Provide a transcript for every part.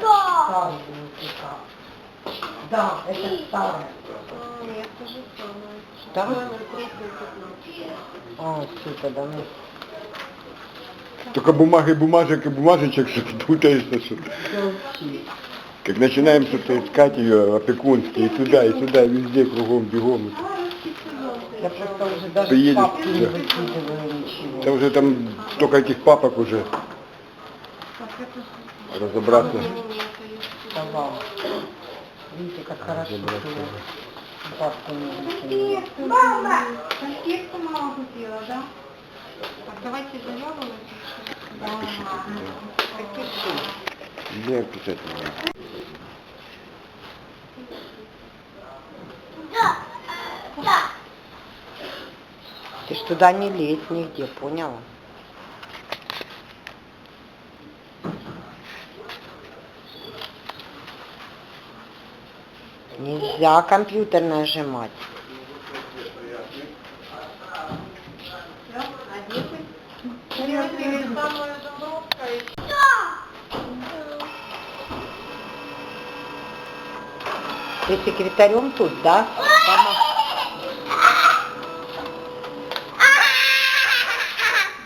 Да. старый никак. Да, это старое. А, нет, то же самое. Да? Номер 315. А, все, тогда ну. Только бумаги, бумажек и бумажечек, что ты путаешься, что Желчи. как начинаем что-то искать ее опекунские, и туда, и сюда, и везде, кругом, бегом. Я просто уже даже Приедешь, папки не да. выкидываю ничего. Там уже там столько этих папок уже разобраться. Видите, как хорошо. Папку. Мама! Конфетку мама купила, да? Так, давайте заяву напишем. Ага. Подпиши. Где писать надо? Ты ж туда не лезь нигде, поняла? Нельзя компьютер нажимать. Ты секретарем тут, да?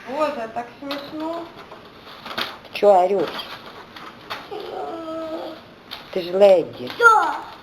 Боже, так смешно. Чё орешь? Ты ж леди. Да.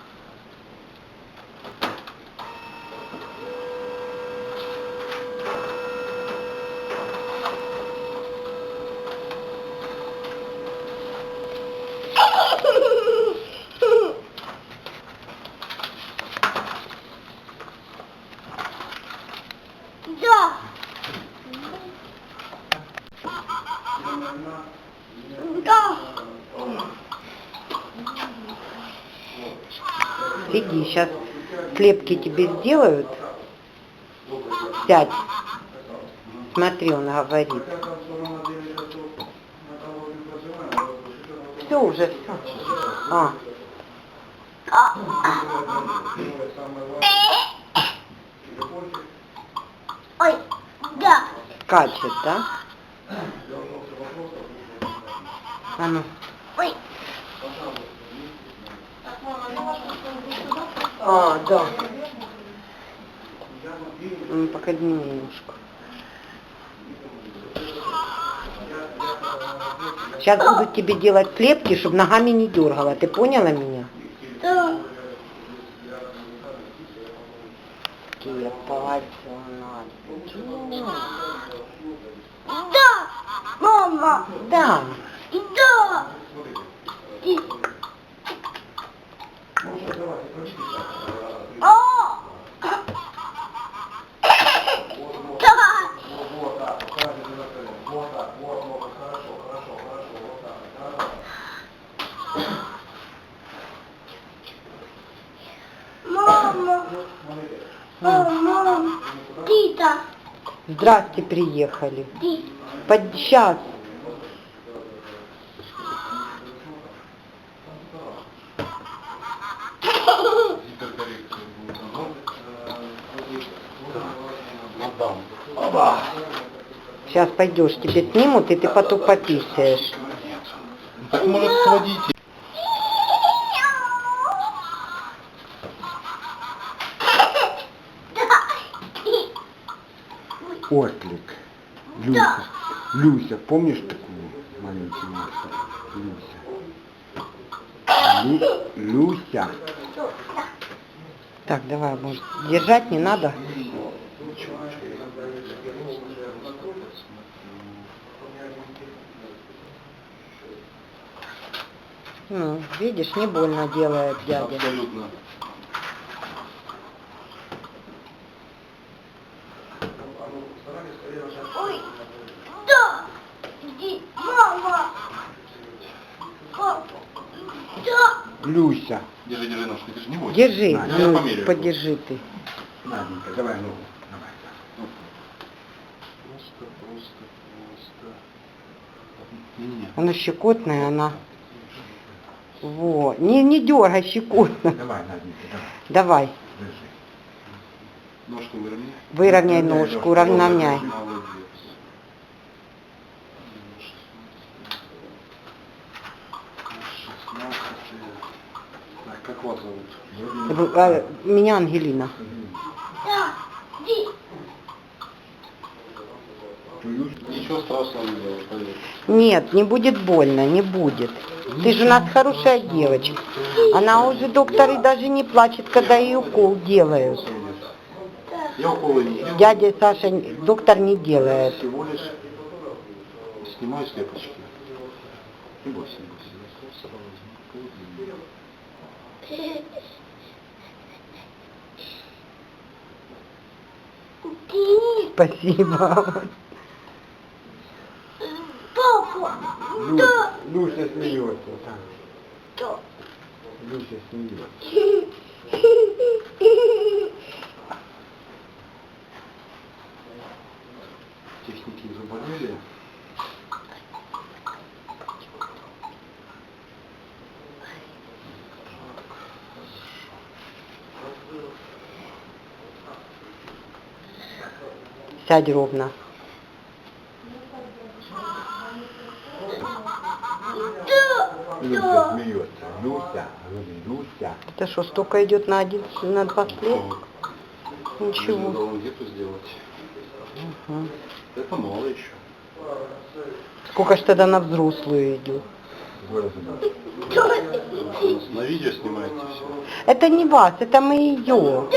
Сиди, сейчас слепки тебе сделают. Сядь. Смотри, он говорит. Все уже, все. А, Ой. Да. скачет, да? А ну. Ой. Так, мама, я вашу сумку сюда А, да. М, Погоди немножко. Сейчас будут тебе делать слепки, чтобы ногами не дергала. Ты поняла меня? Да. Да. Мама. Да. Да. И- О! Да. Мама. Мама. Тита. Здрасте, приехали. Под... Сейчас. Сейчас пойдешь, тебе снимут, и ты потом пописаешь. Так может сводить. Люся. Люся, помнишь такую маленькую Люся? Люся. Лю- Люся. Так, давай, может, держать не надо? Ну, видишь, не больно делает дядя. Абсолютно. Ой. Да. Иди. Мама. О. Да. Люся. Держи, держи ножку, держи, не бойся. Держи, я ну, померяю. подержи ты. Наденька, давай ногу. Давай. Просто, просто, просто. Не-не-не. Она щекотная, она. Во, не, не дергай, щекотно. Давай, Наденька, давай. Давай, Держи. Ножку выровняй. выровняй ножку, ножку, уравняй. Молодец. Как вас зовут? В- а, Меня Ангелина. Ничего страшного не поверь. Нет, не будет больно, не будет. Ты же у нас хорошая девочка. Она уже, доктор, и даже не плачет, когда ей укол делают. Я уколы не делаю. Дядя Саша, доктор не делает. Всего лишь снимаю слепочки. Не бойся, не бойся. Спасибо. Папа. Лю- Да. Люся смеется. так. Да. Люся смеется. 5 ровно. Люся. Люся, Это что, столько идет на 11, на два лет? Ничего. Где-то сделать. Это мало еще. Сколько ж тогда на взрослую идет? На видео снимаете все. Это не вас, это мы ее.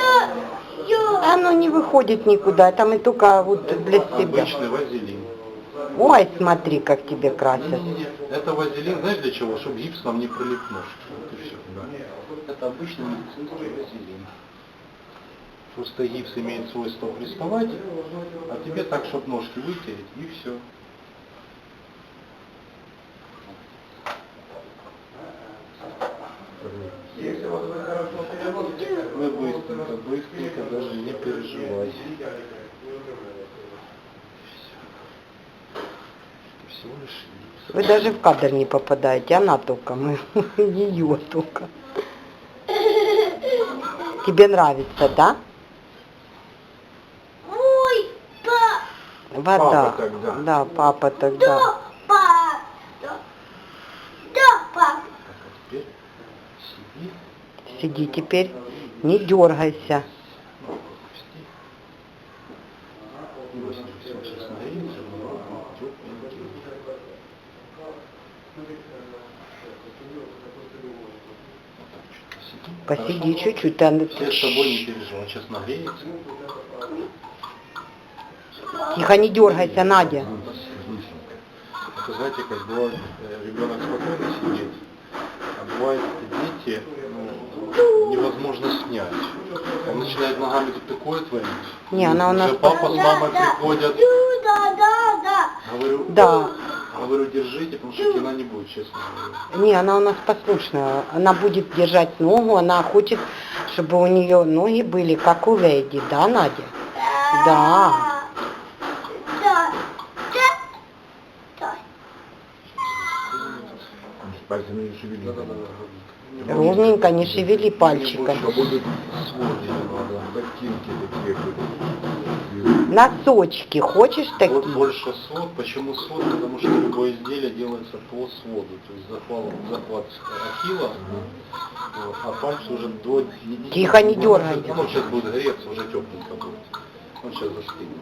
Да. Оно не выходит никуда, это мы только вот для себя. Обычный вазелин. Ой, смотри, как тебе красят. Не-не-не, Это вазелин, знаешь для чего? Чтобы гипс нам не прилип к ножке. Вот и все. Это обычный медицинский вазелин. Просто гипс имеет свойство приставать, а тебе так, чтобы ножки вытереть, и все. Мы быстренько, быстренько, даже не Вы даже в кадр не попадаете, она только, мы ее только. Тебе нравится, да? Ой. Па. Вода. Папа тогда. Да, папа тогда. Да. Па. Да. Да. Па. А теперь сиди. Сиди теперь, не дергайся. Ну, пусти. Не бойся, всё, сейчас нагреется, тепленький. Вот так, чуть посиди. Чуть-чуть, там Все с тобой не переживай, сейчас нагреется. Тихо, не дергайся, Надя. Это знаете, как бывает, э, ребенок спокойно сидит, а бывает дети, ну, невозможно снять. Он начинает ногами такое творить. Не, она у нас Уже папа с мамой приходят. Да. Да. Да. Говорю, Да. Говорю, держите, потому что кино не будет, честно говоря. Не, она у нас послушная. Она будет держать ногу, она хочет, чтобы у нее ноги были как у леди, да, Надя? Да. Пальцами не шевели. Ровненько, не шевели пальчиком. Такие. Носочки, хочешь Вот такие? больше свод. Почему свод? Потому что любое изделие делается по своду. То есть захват, захват ахилла, вот, а пальцы уже до... Тихо, не дергай. Он сейчас будет греться, уже тепленько будет. Он сейчас застынет.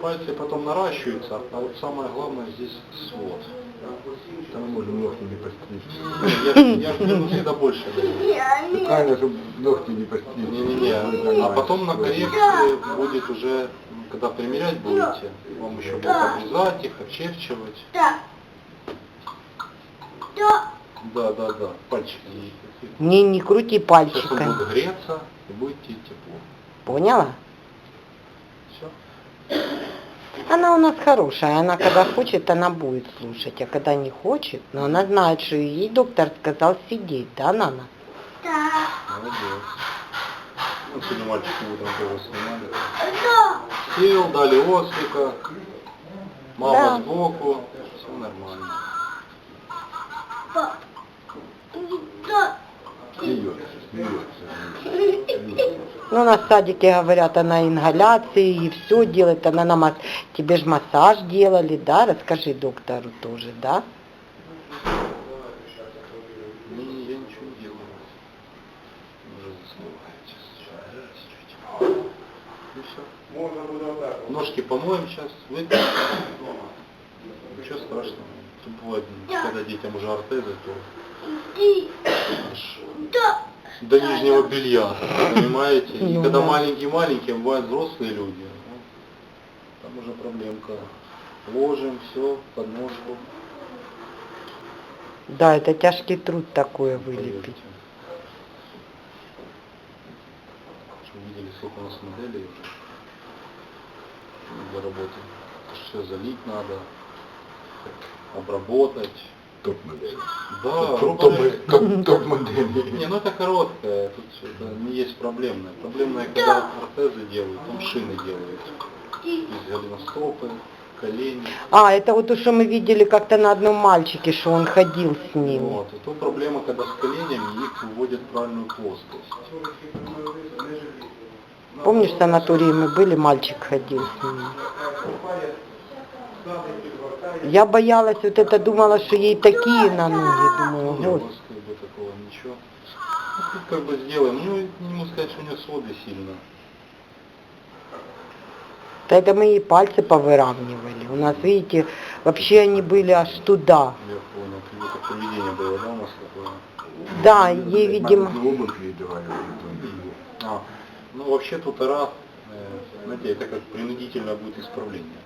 Пальцы потом наращиваются, а вот самое главное здесь свод. Там можно ногти не постричь. Я, я ж ну, всегда больше. Правильно, чтобы ногти не постричь. А потом на коррекции будет уже, когда примерять будете, вам еще будут обрезать их, очерчивать. Да. Да. Да, да, да. Пальчики. Не, не крути Сейчас он будет греться и будет идти тепло. Поняла? Все. Она у нас хорошая, она когда хочет, она будет слушать, а когда не хочет, но она знает, что ей доктор сказал сидеть, да, Нана? Да. Молодец. Ну, сегодня мальчики утром тоже снимали. Да. Сел, дали ослика. Мама Да. сбоку. Все нормально. Да. Смеется, смеется. Ну, на садике говорят, а она ингаляции и все делает, она на мас... тебе же массаж делали, да? Расскажи доктору тоже, да? Ножки помоем сейчас, выйдем. Ничего страшного. Тут бывает, когда детям уже ортезы, то... Да до нижнего белья, понимаете? И Ну когда да. маленькие-маленькие, бывают взрослые люди, ну, там уже проблемка. Ложим все под ножку. Да, это тяжкий труд такое вылепить. Чтобы видели, сколько у нас моделей уже для работы. Все залить надо, обработать. Топ-модель. Да, Топ- топ- Топ-модель. Не, ну это короткое, тут это не есть проблемное. Проблемное, когда ортезы делают, там шины делают. Из голеностопы, колени. А, это вот то, что мы видели как-то на одном мальчике, что он ходил с ними. Вот. И то проблема, когда с коленями их выводят в правильную плоскость. Помнишь, в санатории мы были, мальчик ходил с ними. Я боялась, вот это думала, что ей такие на ноги, думаю, как бы такого ничего. Ну, тут как бы сделаем. Ну, не могу сказать, что у нее своды сильно. Да это мы ей пальцы повыравнивали. У нас, видите, вообще они были аж туда. Я понял. Какое-то поведение было, да, у нас такое? Да, ей, видимо... Давали. А, ну вообще тутора, э, знаете, это как принудительное будет исправление.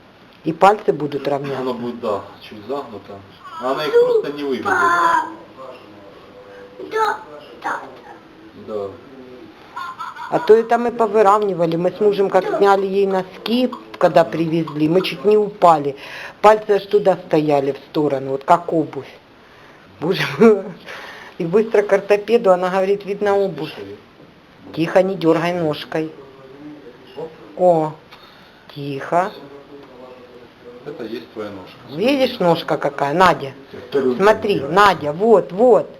И пальцы будут равняться. Она будет, да, чуть загнута. А она их просто не выведет. Да. Да. Да. А то это мы повыравнивали. Мы с мужем как сняли ей носки, когда привезли, мы чуть не упали. Пальцы аж туда стояли в сторону, вот как обувь. Боже мой. И быстро к ортопеду, она говорит, видно обувь. Тихо, не дергай ножкой. О, тихо. Это есть твоя ножка. Видишь ножка какая, Надя? Смотри, делать. Надя, вот, вот.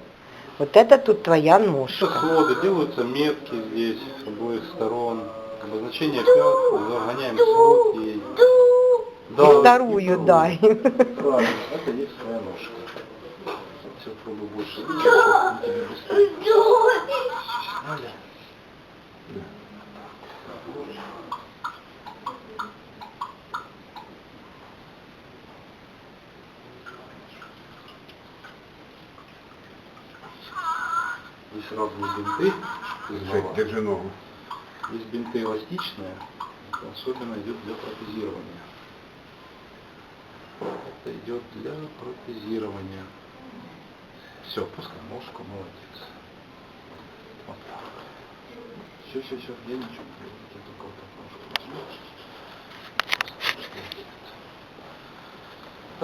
Вот это тут твоя ножка. своды, делаются метки здесь, с обоих сторон. Обозначение пят, загоняем свод и... И вторую дай. Правильно, это есть твоя ножка. Все, пробуй больше. Сейчас тебе быстрее. Аля. Есть разные бинты. из Держи, ногу. Есть бинты эластичные, это особенно идет для протезирования. Это идет для протезирования. Все, пускай ножку, молодец. Вот так. Все, все, все, я ничего не делаю. Я только вот так ножку возьму. Это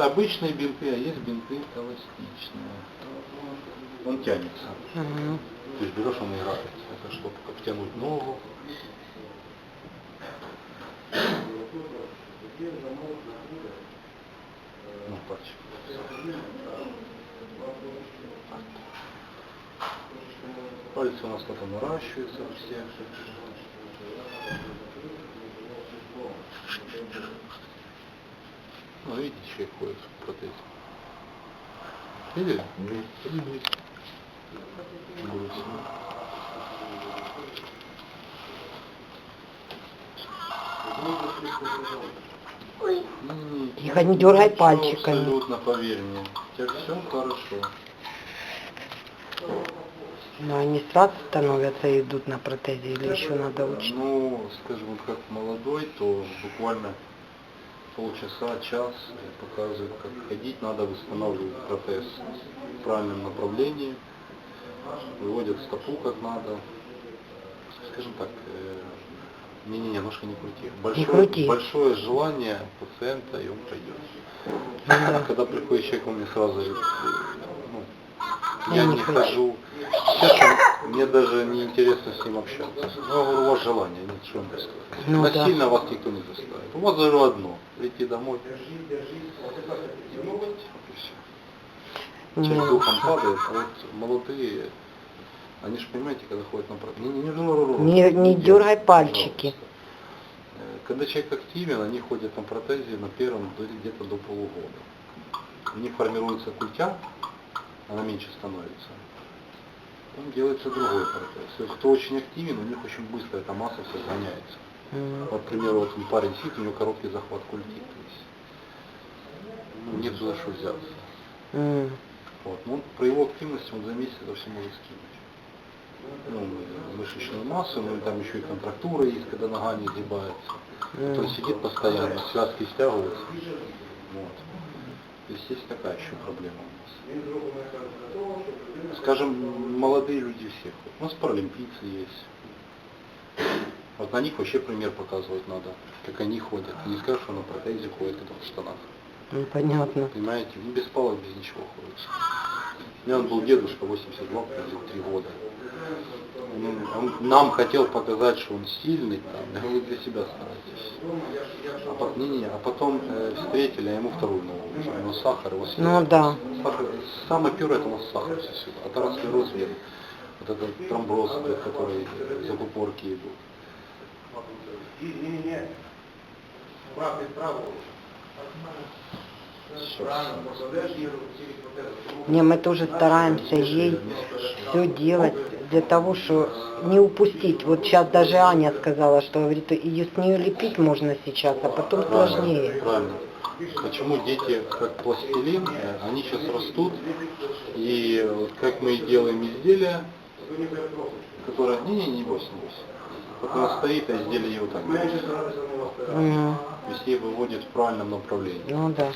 обычные бинты, а есть бинты эластичные. Он тянется. Мгм. То есть берешь, он играет. Это чтобы обтянуть ногу. Ну, пальчик. Пальцы у нас потом наращиваются все. Ну, видите, человек ходит в протезе. Видели? Ой. Не-не-не, Тихо, не дергай пальчиками. Абсолютно, поверь мне. У тебя все хорошо. Но они сразу становятся и идут на протезе или еще надо учить? Ну, скажем, вот как молодой, то буквально полчаса, час показывает, как ходить, надо восстанавливать протез в правильном направлении, выводят стопу как надо. Скажем так, э, не-не-не, ножка не крути. Большое, крути. большое желание пациента, и он пойдет. Да. Когда приходит человек, он мне сразу говорит, э, ну, Я не не хожу. Честно, мне даже не интересно с ним общаться. Ну, я говорю, у вас желание, нет, что вам сказать. Ну да. Насильно вас никто не заставит. У вас говорю одно, прийти домой. и выпить, и Не. духом падает, а вот молодые, они же понимаете, когда ходят на практику. Не, не, не, Не- не дергай пальчики. Когда человек активен, они ходят на протезе на первом где-то до полугода. У них формируется культя, она меньше становится. Потом делается другой протез. И Кто очень активен, у них очень быстро эта масса вся сгоняется. М. Вот, к примеру, вот парень сидит, у него короткий захват культи. То есть, ну, нет за что взяться. М. Вот. Ну, про его активность он за месяц это все может скинуть. Ну, мышечную массу, ну и там еще и контрактура есть, когда нога не сгибается. Вот он М. сидит постоянно, связки стягиваются. Вот. То есть есть такая еще проблема. Скажем, молодые люди всех. У нас паралимпийцы есть. Вот на них вообще пример показывать надо, как они ходят. Не скажешь, что на протезе ходят, когда в штанах. Ну, понятно. Понимаете, без палок, без ничего ходит. У меня он был дедушка, 82, прожил 3 года. Ну, он нам хотел показать, что он сильный, там, я говорю, для себя старайтесь. А, по- не, не, а потом э, встретили, а ему вторую уже, у него сахар, его Ну да. Сахар, самое первое это у нас сахар сосуд, атеросклероз вен, вот этот тромбоз, который закупорки идут. Не, мы тоже стараемся ей все делать для того, что не упустить. Вот сейчас даже Аня сказала, что говорит, ее с нее лепить можно сейчас, а потом сложнее. Правильно. Почему дети как пластилин, они сейчас растут, и вот как мы делаем изделия, которые, не-не, не бойся, не бойся. Вот она стоит, а изделие ее вот так. Мгм. То есть ей выводит в правильном направлении. Ну да.